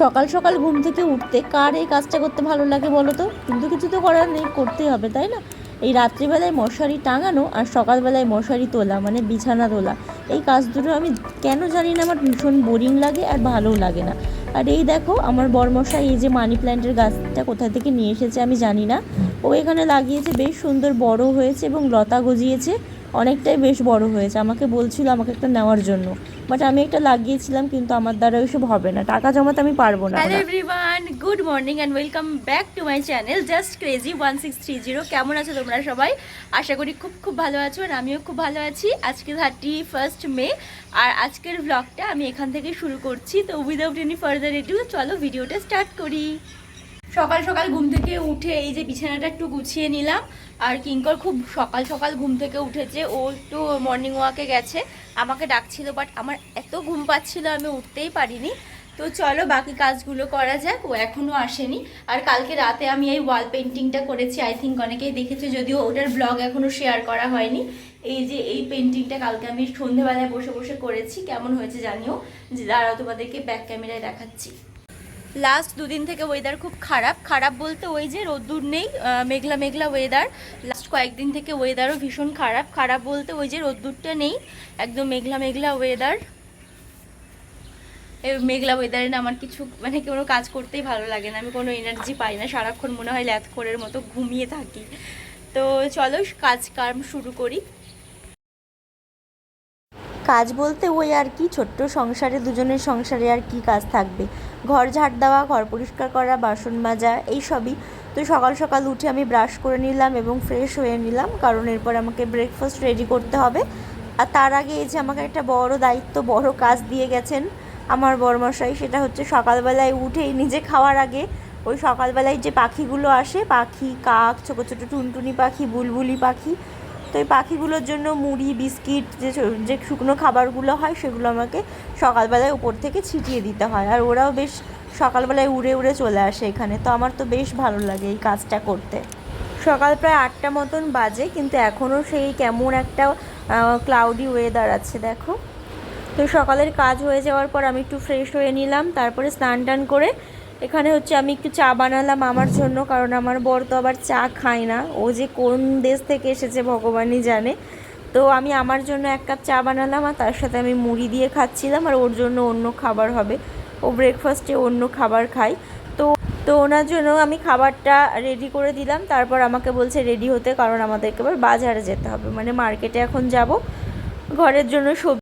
সকাল সকাল ঘুম থেকে উঠতে কার এই কাজটা করতে ভালো লাগে বলো তো? কিন্তু কিছু তো করার নেই, করতেই হবে, তাই না? এই রাত্রিবেলায় মশারি টাঙানো আর সকালবেলায় মশারি তোলা মানে বিছানা তোলা, এই কাজ দুটো আমি কেন জানি না, আমার ভীষণ বোরিং লাগে আর ভালোও লাগে না। আর এই দেখো, আমার বরমশাই এই যে মানি প্ল্যান্টের গাছটা কোথা থেকে নিয়ে এসেছে আমি জানি না ও এখানে লাগিয়েছে, বেশ সুন্দর বড় হয়েছে এবং লতা গজিয়েছে। অনেকটাই বেশ বড় হয়েছে। আমাকে বলছিল আমাকে একটা নেওয়ার জন্য। বাট আমি একটা লাগিয়েছিলাম, কিন্তু আমার দ্বারা ওইসব হবে না। টাকা জমাতে আমি পারব না। Hello everyone good morning and welcome back to my channel just crazy one six three zero কেমন আছো তোমরা সবাই? আশা করি খুব খুব ভালো আছো আর আমিও খুব ভালো আছি। আজকে থার্টি ফার্স্ট মে, আর আজকের ব্লগটা আমি এখান থেকে শুরু করছি। তো উইদাউট এনি ফার্দার এটু চলো ভিডিওটা স্টার্ট করি। সকাল সকাল ঘুম থেকে উঠে এই যে বিছানাটা একটু গুছিয়ে নিলাম। আর কিঙ্কর খুব সকাল সকাল ঘুম থেকে উঠেছে। ও একটু মর্নিং ওয়াকে গেছে। আমাকে ডাকছিল বাট আমার এত ঘুম পাচ্ছিল আমি উঠতেই পারিনি। তো চলো বাকি কাজগুলো করা যাক। ও এখনও আসেনি। আর কালকে রাতে আমি এই ওয়াল পেন্টিংটা করেছি। আই থিঙ্ক অনেকেই দেখেছে যদিও ওটার ব্লগ এখনও শেয়ার করা হয়নি। এই যে এই পেন্টিংটা কালকে আমি সন্ধেবেলায় বসে বসে করেছি। কেমন হয়েছে জানিও। যে দাঁড়াও তোমাদেরকে ব্যাক ক্যামেরায় দেখাচ্ছি। লাস্ট দুদিন থেকে ওয়েদার খুব খারাপ। খারাপ বলতে ওই যে রোদ্দুর নেই মেঘলা মেঘলা ওয়েদার লাস্ট কয়েকদিন থেকে ওয়েদারও ভীষণ খারাপ। খারাপ বলতে ওই যে রোদ্দুরটা নেই, একদম মেঘলা মেঘলা ওয়েদার মেঘলা ওয়েদারে না আমার কিছু মানে কোনো কাজ করতেই ভালো লাগে না। আমি কোনো এনার্জি পাই না। সারাক্ষণ মনে হয় ল্যাথখোরের মতো ঘুমিয়ে থাকি। তো চলো কাজ কাম শুরু করি। কাজ বলতে ওই আর কি, ছোট্ট সংসারে, দুজনের সংসারে আর কি কাজ থাকবে? ঘর ঝাড় দেওয়া, ঘর পরিষ্কার করা, বাসন মাজা, এই সবই। তো সকাল সকাল উঠে আমি ব্রাশ করে নিলাম এবং ফ্রেশ হয়ে নিলাম, কারণ এরপর আমাকে ব্রেকফাস্ট রেডি করতে হবে। আর তার আগে এই যে আমাকে একটা বড় দায়িত্ব, বড় কাজ দিয়ে গেছেন আমার বড়মশাই সেটা হচ্ছে সকালবেলায় উঠেই নিজে খাওয়ার আগে ওই সকালবেলায় যে পাখিগুলো আসে, পাখি, কাক, ছোটো ছোটো টুনটুনি পাখি, বুলবুলি পাখি তো এই পাখিগুলোর জন্য মুড়ি, বিস্কিট, যে যে শুকনো খাবারগুলো হয়, সেগুলো আমাকে সকালবেলায় উপর থেকে ছিটিয়ে দিতে হয়। আর ওরাও বেশ সকালবেলায় উড়ে উড়ে চলে আসে এখানে। তো আমার তো বেশ ভালো লাগে এই কাজটা করতে। সকাল প্রায় আটটা মতন বাজে, কিন্তু এখনও সেই কেমন একটা ক্লাউডি ওয়েদার আছে, দেখো। তো সকালের কাজ হয়ে যাওয়ার পর আমি একটু ফ্রেশ হয়ে নিলাম, তারপরে স্নান টান করে এখানে হচ্ছে আমি একটু চা বানালাম আমার জন্য, কারণ আমার বর তো আবার চা খায় না। ও যে কোন দেশ থেকে এসেছে ভগবানই জানে। তো আমি আমার জন্য এক কাপ চা বানালাম আর তার সাথে আমি মুড়ি দিয়ে খাচ্ছিলাম আর ওর জন্য অন্য খাবার হবে। ও ব্রেকফাস্টে অন্য খাবার খায়। তো তো ওনার জন্য আমি খাবারটা রেডি করে দিলাম। তারপর আমাকে বলছে রেডি হতে, কারণ আমাদেরকে এবার বাজারে যেতে হবে। মানে মার্কেটে এখন যাব। ঘরের জন্য সবজি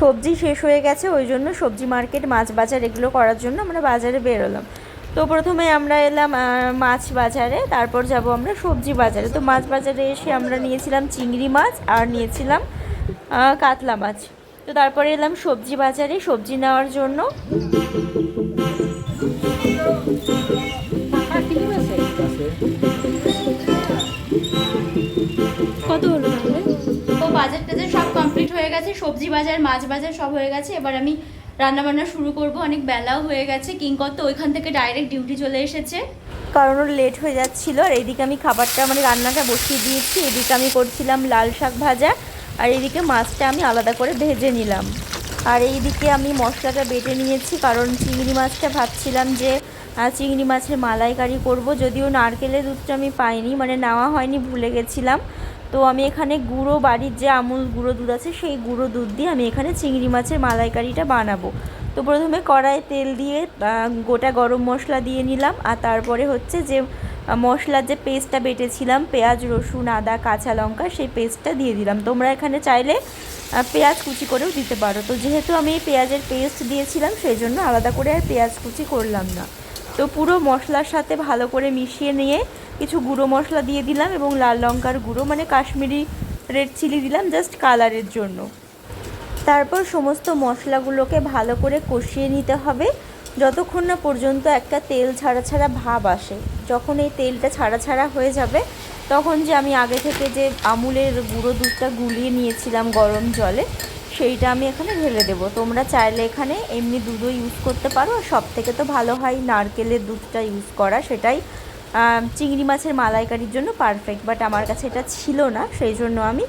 সবজি শেষ হয়ে গেছে, ওই জন্য সবজি মার্কেট মাছ বাজার এগুলো করার জন্য আমরা বাজারে বেরোলাম। তো প্রথমে আমরা এলাম মাছ বাজারে, তারপর যাব আমরা সবজি বাজারে। তো মাছ বাজারে এসে আমরা নিয়েছিলাম চিংড়ি মাছ আর নিয়েছিলাম কাতলা মাছ। তো তারপরে এলাম সবজি বাজারে, সবজি নেওয়ার জন্য। কত হলো? বাজার টাজার সব কমপ্লিট হয়ে গেছে, সবজি বাজার, মাছ বাজার সব হয়ে গেছে। এবার আমি রান্না বান্না শুরু করব, অনেক বেলাও হয়ে গেছে। কিংকর তো ওইখান থেকে ডাইরেক্ট ডিউটি চলে এসেছে। কারণ ওর লেট হয়ে যাচ্ছিল, আর এইদিকে আমি খাবারটা মানে রান্নাটা বসিয়ে দিয়েছি। এদিকে আমি করছিলাম লাল শাক ভাজা, আর এইদিকে মাছটা আমি আলাদা করে ভেজে নিলাম। আর এইদিকে আমি মশলাটা বেটে নিয়েছি, কারণ চিংড়ি মাছটা ভাবছিলাম যে চিংড়ি মাছের মালাইকারি করব। যদিও নারকেলের দুধটা আমি পাইনি মানে নেওয়া হয়নি, ভুলে গেছিলাম। তো আমি এখানে গুঁড়ো বাড়ির যে আমুল গুঁড়ো দুধ আছে, সেই গুঁড়ো দুধ দিয়ে আমি এখানে চিংড়ি মাছের মালাইকারিটা বানাবো। তো প্রথমে কড়াই তেল দিয়ে গোটা গরম মশলা দিয়ে নিলাম, আর তারপরে হচ্ছে যে মশলার যে পেস্টটা বেটেছিলাম, পেঁয়াজ, রসুন, আদা, কাঁচা লঙ্কা, সেই পেস্টটা দিয়ে দিলাম। তোমরা এখানে চাইলে পেঁয়াজ কুচি করেও দিতে পারো। তো যেহেতু আমি পেঁয়াজের পেস্ট দিয়েছিলাম, সেই জন্য আলাদা করে আর পেঁয়াজ কুচি করলাম না। তো পুরো মশলার সাথে ভালো করে মিশিয়ে নিয়ে কিছু গুঁড়ো মশলা দিয়ে দিলাম এবং লাল লঙ্কার গুঁড়ো মানে কাশ্মীরি রেড চিলি দিলাম জাস্ট কালারের জন্য। তারপর সমস্ত মশলাগুলোকে ভালো করে কষিয়ে নিতে হবে। যতক্ষণ না পর্যন্ত একটা তেল ছাড়া ছাড়া ভাব আসে, যখন এই তেলটা ছাড়া ছাড়া হয়ে যাবে, তখন যে আমি আগে থেকে যে আমুলের গুঁড়ো দুধটা গুলিয়ে নিয়েছিলাম গরম জলে সেইটা আমি এখানে ঢেলে দেবো। তোমরা চাইলে এখানে এমনি দুধও ইউজ করতে পারো। আর সব থেকে তো ভালো হয় নারকেলের দুধটা ইউজ করা। সেটাই চিংড়ি মাছের মালাইকারির জন্য পারফেক্ট বাট আমার কাছে এটা ছিল না। সেই জন্য আমি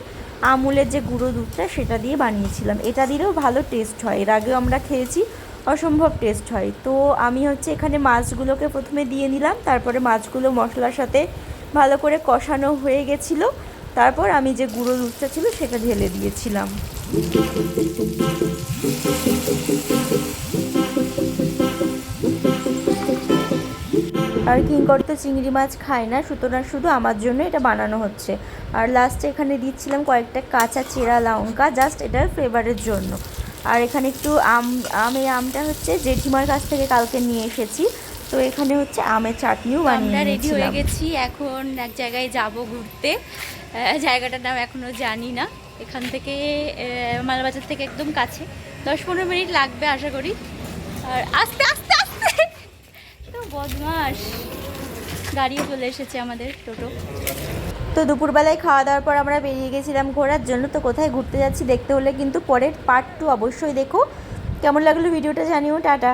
আমুলের যে গুঁড়ো দুধটা, সেটা দিয়ে বানিয়েছিলাম। এটা দিলেও ভালো টেস্ট হয়। এর আগেও আমরা খেয়েছি, অসম্ভব টেস্ট হয়। তো আমি হচ্ছে এখানে মাছগুলোকে প্রথমে দিয়ে নিলাম। তারপরে মাছগুলো মশলার সাথে ভালো করে কষানো হয়ে গেছিল। তারপর আমি যে গুঁড়ো দুধটা ছিল, সেটা ঢেলে দিয়েছিলাম। আর কিঙ্কর তো চিংড়ি মাছ খায় না সুতরাং শুধু আমার জন্য এটা বানানো হচ্ছে। আর লাস্টে এখানে দিচ্ছিলাম কয়েকটা কাঁচা চেরা লঙ্কা জাস্ট এটার ফ্লেভারের জন্য। আর এখানে একটু আম আম এই আমটা হচ্ছে জেঠিমার কাছ থেকে কালকে নিয়ে এসেছি। তো এখানে হচ্ছে আমের চাটনিও আমরা বানিয়ে রেডি হয়ে গেছি এখন এক জায়গায় যাব ঘুরতে। জায়গাটার নাম এখনও জানি না। এখান থেকে মালবাজার থেকে একদম কাছে। দশ পনেরো মিনিট লাগবে আশা করি। আর আস্তে আস্তে আস্তে! তো বদমাস গাড়িও চলে এসেছে আমাদের, টোটো। তো দুপুরবেলায় খাওয়া দাওয়ার পর আমরা বেরিয়ে গেছিলাম ঘোরার জন্য। তো কোথায় ঘুরতে যাচ্ছি দেখতে হলে কিন্তু পরের পার্ট টু অবশ্যই দেখো। কেমন লাগল ভিডিওটা জানিও, টাটা।